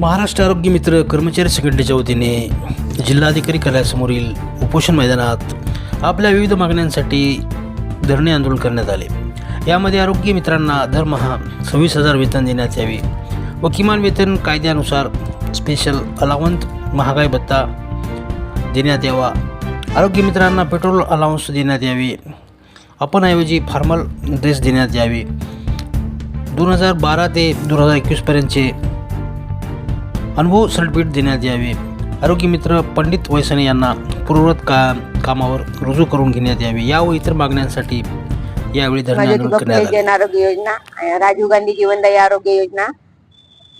महाराष्ट्र आरोग्य मित्र कर्मचारी संघटनेच्या वतीने जिल्हाधिकारी कार्यालयासमोरील उपोषण मैदानात आपल्या विविध मागण्यांसाठी धरणे आंदोलन करण्यात आले. यामध्ये आरोग्य मित्रांना दरमहा सव्वीस हजार वेतन देण्यात यावे व किमान वेतन कायद्यानुसार स्पेशल अलावंत महागाई भत्ता देण्यात यावा. आरोग्य मित्रांना पेट्रोल अलाउन्स देण्यात यावे. आपणऐवजी फॉर्मल ड्रेस देण्यात यावे. दोन हजार बारा ते दोन हजार एकवीसपर्यंतचे अनुभव सर्टिफिकेट देण्यात यावे. आरोग्य मित्र पंडित वैसने यांना पूर्ववत का कामावर रुजू करून घेण्यात यावे. या व इतर मागण्यांसाठी यावेळी जन आरोग्य योजना राजीव गांधी जीवनदायी आरोग्य योजना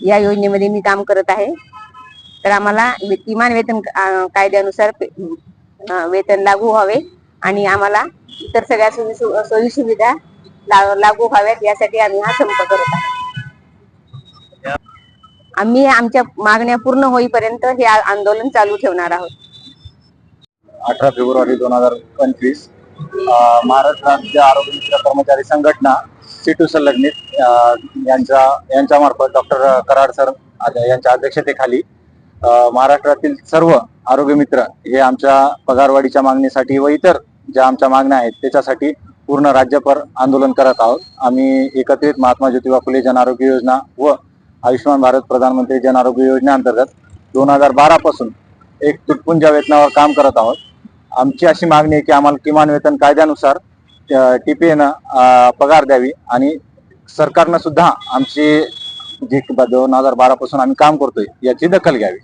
या योजनेमध्ये मी काम करत आहे. तर आम्हाला किमान वेतन कायद्यानुसार वेतन लागू व्हावे आणि आम्हाला इतर सगळ्या सोयी सुविधा लागू व्हाव्यात यासाठी आम्ही हा संप करत आहे आम्ही आमच्या मागण्या पूर्ण होईपर्यंत हे आंदोलन चालू ठेवणार आहोत. अठरा फेब्रुवारी दोन हजार पंचवीस महाराष्ट्र राज्य आरोग्य मित्र कर्मचारी संघटना सिटू संलग्नित अ, यांच्या यांच्यामार्फत डॉक्टर कराड सर यांच्या अध्यक्षतेखाली महाराष्ट्रातील सर्व आरोग्य मित्र हे आमच्या पगारवाढीच्या मागणीसाठी व इतर ज्या आमच्या मागण्या आहेत त्याच्यासाठी पूर्ण राज्यभर आंदोलन करत आहोत. आम्ही एकत्रित महात्मा ज्योतिबा फुले जन आरोग्य योजना व आयुष्यमान भारत प्रधानमंत्री जन आरोग्य योजनेअंतर्गत दोन हजार बारापासून एक तुटपुंज वेतनावर काम करत आहोत. आमची अशी मागणी आहे की आम्हाला किमान वेतन कायद्यानुसार टी पी एनं पगार द्यावी आणि सरकारनं सुद्धा आमची जी दोन हजार बारापासून आम्ही काम करतोय याची दखल घ्यावी.